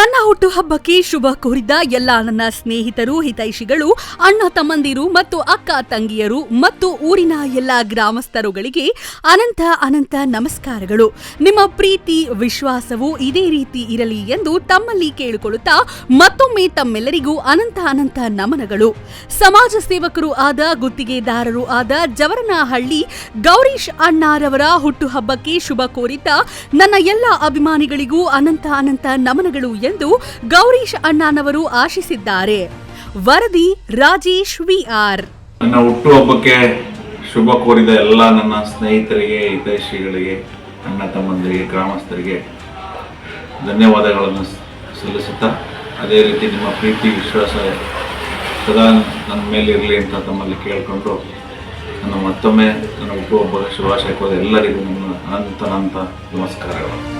ನನ್ನ ಹುಟ್ಟುಹಬ್ಬಕ್ಕೆ ಶುಭ ಕೋರಿದ ಎಲ್ಲ ನನ್ನ ಸ್ನೇಹಿತರು, ಹಿತೈಷಿಗಳು, ಅಣ್ಣ ತಮ್ಮಂದಿರು ಮತ್ತು ಅಕ್ಕ ತಂಗಿಯರು ಮತ್ತು ಊರಿನ ಎಲ್ಲ ಗ್ರಾಮಸ್ಥರುಗಳಿಗೆ ಅನಂತ ಅನಂತ ನಮಸ್ಕಾರಗಳು. ನಿಮ್ಮ ಪ್ರೀತಿ, ವಿಶ್ವಾಸವು ಇದೇ ರೀತಿ ಇರಲಿ ಎಂದು ತಮ್ಮಲ್ಲಿ ಕೇಳಿಕೊಳ್ಳುತ್ತಾ ಮತ್ತೊಮ್ಮೆ ತಮ್ಮೆಲ್ಲರಿಗೂ ಅನಂತ ಅನಂತ ನಮನಗಳು. ಸಮಾಜ ಸೇವಕರು ಆದ, ಗುತ್ತಿಗೆದಾರರು ಆದ ಜವರನಹಳ್ಳಿ ಗೌರೀಶ್ ಅಣ್ಣಾರವರ ಹುಟ್ಟುಹಬ್ಬಕ್ಕೆ ಶುಭ ಕೋರಿದ್ದ ನನ್ನ ಎಲ್ಲ ಅಭಿಮಾನಿಗಳಿಗೂ ಅನಂತ ಅನಂತ ನಮನಗಳು ಎಂದು ಗೌರೀಶ್ ಅಣ್ಣನವರು ಆಶಿಸಿದ್ದಾರೆ. ವರದಿ ರಾಜೇಶ್ ವಿಆರ್. ನನ್ನ ಹುಟ್ಟುಹಬ್ಬಕ್ಕೆ ಶುಭ ಕೋರಿದ ಎಲ್ಲ ನನ್ನ ಸ್ನೇಹಿತರಿಗೆ, ಹಿತೈಷಿಗಳಿಗೆ, ಅಣ್ಣ ತಮ್ಮಂದಿರಿಗೆ, ಗ್ರಾಮಸ್ಥರಿಗೆ ಧನ್ಯವಾದಗಳನ್ನು ಸಲ್ಲಿಸುತ್ತಾ, ಅದೇ ರೀತಿ ನಿಮ್ಮ ಪ್ರೀತಿ, ವಿಶ್ವಾಸ ಸದಾ ನನ್ನ ಮೇಲೆ ಇರಲಿ ಅಂತ ತಮ್ಮಲ್ಲಿ ಕೇಳಿಕೊಂಡು ನಾನು ಮತ್ತೊಮ್ಮೆ ನನ್ನ ಹುಟ್ಟುಹಬ್ಬದ ಶುಭಾಶಯ ಕೋರಿದ ಎಲ್ಲರಿಗೂ ನನ್ನ ಅನಂತ ಅನಂತ ನಮಸ್ಕಾರಗಳು.